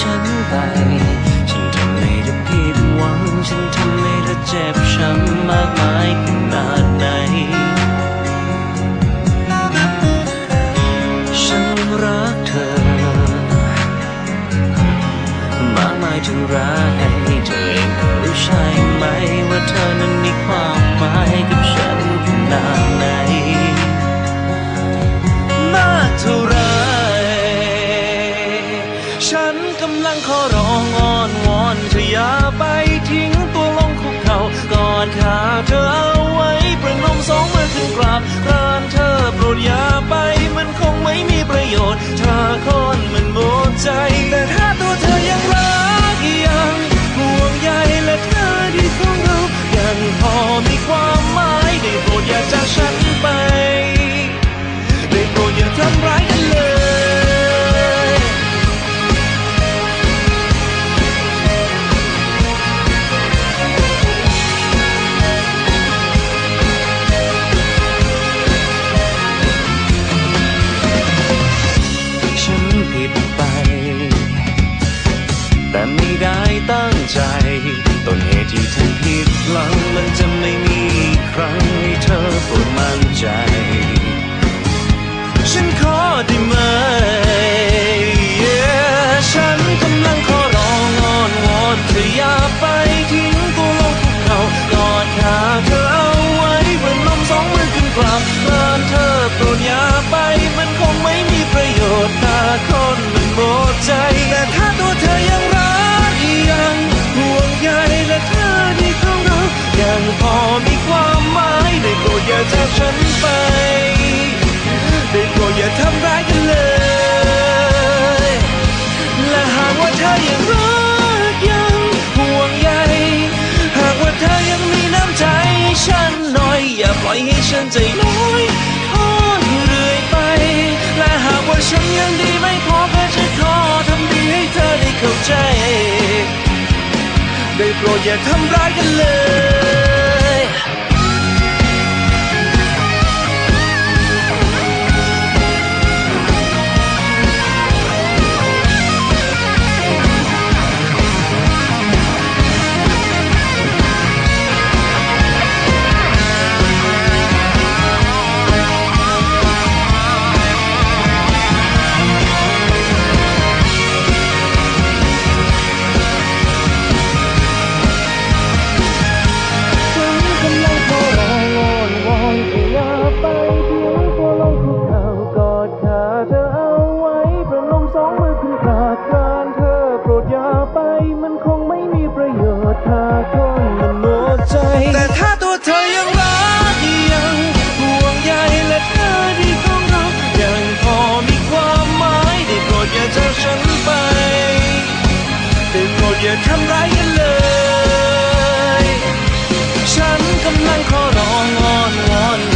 ฉันไป ฉันทำให้เธอผิดหวัง ฉันทำให้เธอเจ็บช้ำมากมายขนาดไหน ฉันรักเธอ มากมายเท่าไรเำลังขอร้องอ้อนวอนเธออย่าไปทิ้งตัวลงคุกเข่ากอดขาเธอเอาไว้ประนมสองมือขึ้นกราบกรานเธอโปรดอย่าไปมันคงไม่มีประโยชน์ ลัง พอมีความหมายได้โปรดอย่าจากฉันไป ได้โปรดอย่าทำร้ายกันเลย และหากว่าเธอยังรักยังห่วงใย หากว่าเธอยังมีน้ำใจฉันหน่อย อย่าปล่อยให้ฉันใจลอยทอดเรื่อยไป และหากว่าฉันยังดีไม่พอแค่จะขอทำดีให้เธอได้เข้าใจ ได้โปรดอย่าทำร้ายกันเลยาไปมันคงไม่มีประโยชน์ถ้าคนมันหมดใจ แต่ถ้าตัวเธอยังรักยังห่วงใยและเธอที่ของเรายังพอมีความหมายได้โปรดอย่าเจอฉันไปได้โปรดอย่าทำร้ายกันเลย ฉันกำลังขอร้องอ้อนวอน